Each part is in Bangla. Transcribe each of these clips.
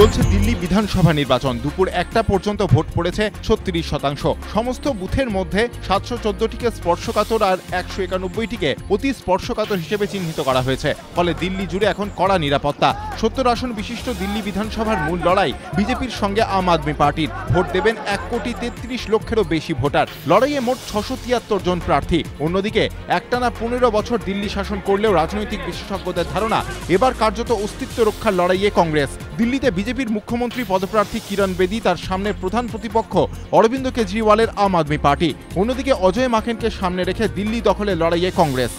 চলছে দিল্লি বিধানসভা নির্বাচন। দুপুর একটা পর্যন্ত ভোট পড়েছে ছত্রিশ শতাংশ। সমস্ত বুথের মধ্যে সাতশো চোদ্দটিকে স্পর্শকাতর আর একশো একানব্বইটিকে অতি স্পর্শকাতর হিসেবে চিহ্নিত করা হয়েছে। ফলে দিল্লি জুড়ে এখন কড়া নিরাপত্তা। সত্তর আসন বিশিষ্ট দিল্লি বিধানসভার মূল লড়াই বিজেপির সঙ্গে আম আদমি পার্টির। ভোট দেবেন এক কোটি তেত্রিশ লক্ষেরও বেশি ভোটার। লড়াইয়ে মোট ছশো তিয়াত্তর জন প্রার্থী। অন্যদিকে একটানা পনেরো বছর দিল্লি শাসন করলেও রাজনৈতিক বিশেষজ্ঞদের ধারণা, এবার কার্যত অস্তিত্ব রক্ষার লড়াইয়ে কংগ্রেস। দিল্লিতে বিজেপির মুখ্যমন্ত্রী পদপ্রার্থী কিরণ বেদি তার সামনে প্রধান প্রতিপক্ষ অরবিন্দ কেজরিওয়ালের আম আদমি পার্টি। অন্যদিকে অজয় মাখেনকে সামনে রেখে দিল্লি দখলে লড়াইয়ে কংগ্রেস।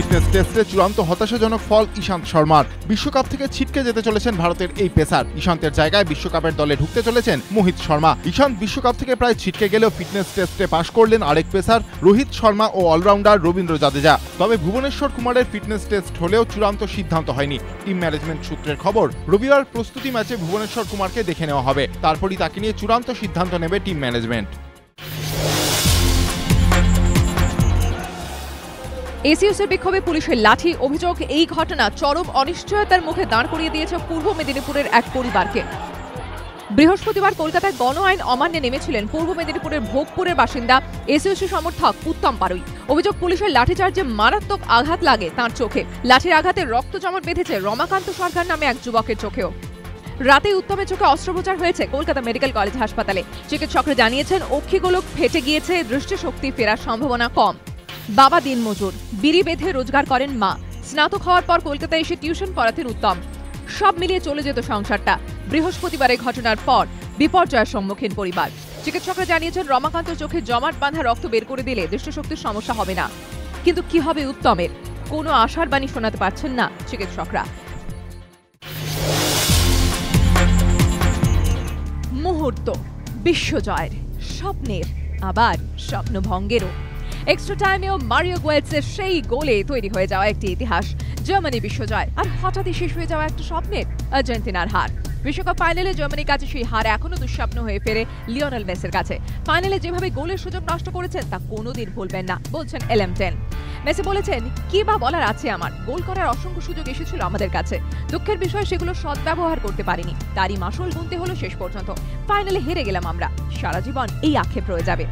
ফিটনেস টেস্টে চূড়ান্ত হতাশাজনক ফল ঈশান্ত শর্মার। বিশ্বকাপ থেকে ছিটকে যেতে চলেছেন ভারতের এই পেসার। ঈশান্তের জায়গায় বিশ্বকাপের দলে ঢুকতে চলেছেন মোহিত শর্মা। ঈশান্ত বিশ্বকাপ থেকে প্রায় ছিটকে গেলেও ফিটনেস টেস্টে পাশ করলেন আরেক পেসার, রোহিত শর্মা ও অলরাউন্ডার রবীন্দ্র জাদেজা। তবে ভুবনেশ্বর কুমারের ফিটনেস টেস্ট হলেও চূড়ান্ত সিদ্ধান্ত হয়নি। টিম ম্যানেজমেন্ট সূত্রের খবর, রবিবার প্রস্তুতি ম্যাচে ভুবনেশ্বর কুমারকে দেখে নেওয়া হবে। তারপরই তাকে নিয়ে চূড়ান্ত সিদ্ধান্ত নেবে টিম ম্যানেজমেন্ট। এসিউসের বিক্ষোভে পুলিশের লাঠি অভিযোগ, এই ঘটনা চরম অনিশ্চয়তার মুখে দাঁড় করিয়ে দিয়েছে পূর্ব মেদিনীপুরের এক পরিবারকে। বৃহস্পতিবার কলকাতায় গণ আইন অমান্যে নেমেছিলেন পূর্ব মেদিনীপুরের ভোগপুরের বাসিন্দা এসিউসি সমর্থক উত্তম পারুই। অভিযোগ, পুলিশের লাঠিচার্জে মারাত্মক আঘাত লাগে তার চোখে। লাঠির আঘাতে রক্ত জমাট বেঁধেছে রমাকান্ত সরকার নামে এক যুবকের চোখেও। রাতে উত্তমের চোখে অস্ত্রোপচার হয়েছে কলকাতা মেডিকেল কলেজ হাসপাতালে। চিকিৎসকরা জানিয়েছেন, অক্ষিগোলক ফেটে গিয়েছে, দৃষ্টিশক্তি ফেরার সম্ভাবনা কম। বাবা দিনমজুর, বিড়ি বেঁধে রোজগার করেন মা। স্নাতক হওয়ার পর কলকাতায় এসে টিউশন পড়াতেন উত্তম। সব মিলিয়ে চলে যেত সংসারটা। বৃহস্পতিবারের ঘটনার পর বিপর্যয়ের সম্মুখীন পরিবার। চিকিৎসকরা জানিয়েছেন, রমাকান্ত চোখে জমাট বাঁধা রক্ত বের করে দিলে দৃষ্টিশক্তির সমস্যা হবে না। কিন্তু কি হবে উত্তমের? কোনো আশার বাণী শোনাতে পারছেন না চিকিৎসকরা। মুহূর্ত বিশ্বজয়ের স্বপ্নের, আবার স্বপ্নভঙ্গেরও। এক্সট্রা টাইমেও মারিও গোয়েলসের সেই গোলে তৈরি হয়ে যাওয়া একটি ইতিহাস। জার্মানি বিশ্বজয়, আর হঠাৎই শেষ হয়ে যাওয়া একটা স্বপ্নের আর্জেন্টিনার হার। বিশ্বকাপ ফাইনালে জার্মানির কাছে সেই হার এখনও দুঃস্বপ্ন হয়ে ফেরে লিওনেল মেসের কাছে। ফাইনালে যেভাবে গোলের সুযোগ নষ্ট করেছেন, তা কোনোদিন ভুলবেন না, বলছেন এলএম টেন। মেসি বলেছেন, কি বা বলার আছে আমার? গোল করার অসংখ্য সুযোগ এসেছিল আমাদের কাছে। দুঃখের বিষয়, সেগুলো সদ্ব্যবহার করতে পারিনি। তারই মাসুল গুনতে হলো শেষ পর্যন্ত। ফাইনালে হেরে গেলাম আমরা। সারা জীবন এই আক্ষেপ রয়ে যাবে।